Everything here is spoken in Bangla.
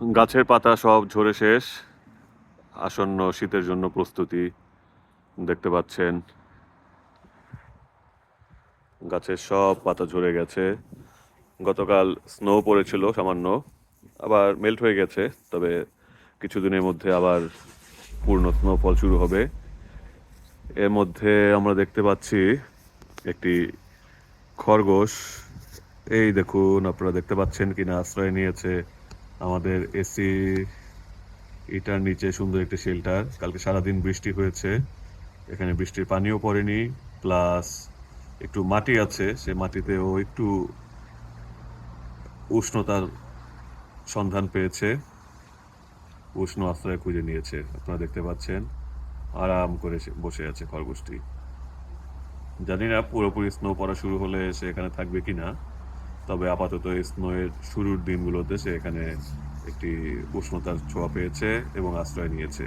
গাছের পাতা সব ঝরে শেষ। আসন্ন শীতের জন্য প্রস্তুতি দেখতে পাচ্ছেন। গাছের সব পাতা ঝরে গেছে। গতকাল স্নো পড়েছিল সামান্য, আবার মেল্ট হয়ে গেছে, তবে কিছুদিনের মধ্যে আবার পূর্ণ স্নোফল শুরু হবে। এর মধ্যে আমরা দেখতে পাচ্ছি একটি খরগোশ। এই দেখুন, আপনারা দেখতে পাচ্ছেন কিনা, আশ্রয় নিয়েছে আমাদের এসি এটার নিচে সুন্দর একটি শেল্টার। কালকে সারাদিন বৃষ্টি হয়েছে। এখানে বৃষ্টির পানিও পড়েনি। প্লাস একটু মাটি আছে। সে মাটিতেও একটু উষ্ণতার সন্ধান পেয়েছে। উষ্ণ আশ্রয় খুঁজে নিয়েছে। আপনারা দেখতে পাচ্ছেন। আরাম করে বসে আছে খরগোশটি। জানি না পুরোপুরি স্নো পড়া শুরু হলে সে এখানে থাকবে কিনা। তবে আপাতত স্নোয়ের শুরুর দিনগুলোতে সে এখানে একটি উষ্ণতার ছোঁয়া পেয়েছে এবং আশ্রয় নিয়েছে।